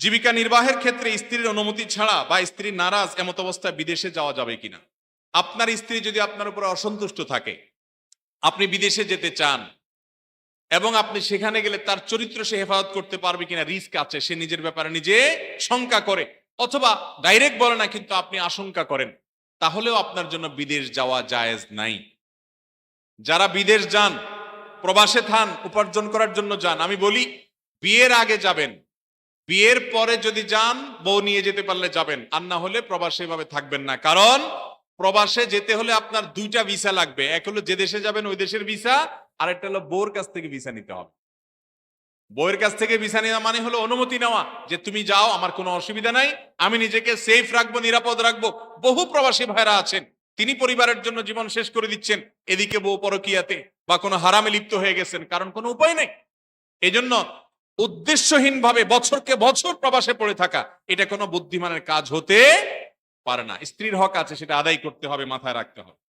জীবিকা নির্বাহের ক্ষেত্রে স্ত্রীর অনুমতি ছাড়া বা স্ত্রী নারাজ এমত অবস্থায় বিদেশে যাওয়া যাবে কিনা? আপনার স্ত্রী যদি আপনার উপরে অসন্তুষ্ট থাকে, আপনি বিদেশে যেতে চান এবং আপনি সেখানে গেলে তার চরিত্র সে হেফাজত করতে পারবে কিনা রিস্ক আছে, সে নিজের ব্যাপারে নিজে শঙ্কা করে অথবা ডাইরেক্ট বলে না, কিন্তু আপনি আশঙ্কা করেন, তাহলেও আপনার জন্য বিদেশ যাওয়া জায়েজ নাই। যারা বিদেশ যান, প্রবাসে থান, উপার্জন করার জন্য যান, আমি বলি, বিয়ের আগে যাবেন বিয়ের পরে যদি যান, বউ নিয়ে যেতে পারলে যাবেন। আর না হলে প্রবাসে এভাবে থাকবেন না। কারণ প্রবাসে যেতে হলে আপনার দুইটা ভিসা লাগবে। এক হলো যে দেশে যাবেন, ওই দেশের ভিসা। আর একটা হলো বউর কাছ থেকে ভিসা নিতে হবে। বউয়ের কাছ থেকে ভিসা নেওয়া মানে হলো অনুমতি নেওয়া যে তুমি যাও, আমার কোনো অসুবিধা নাই, আমি নিজেকে সেফ রাখব, নিরাপদ রাখব। বহু প্রবাসী ভাইরা আছেন, তিনি পরিবারের জন্য জীবন শেষ করে দিচ্ছেন, এদিকে বউ পরকিয়াতে বা কোনো হারামে লিপ্ত হয়ে গেছেন, কারণ কোনো উপায় নেই। এজন্য উদ্দেশ্যহীন ভাবে বছরকে বছর প্রবাসে পড়ে থাকা, এটা কোনো বুদ্ধিমানের কাজ হতে পারে না। স্ত্রীর হক আছে, সেটা আদায় করতে হবে, মাথায় রাখতে হবে।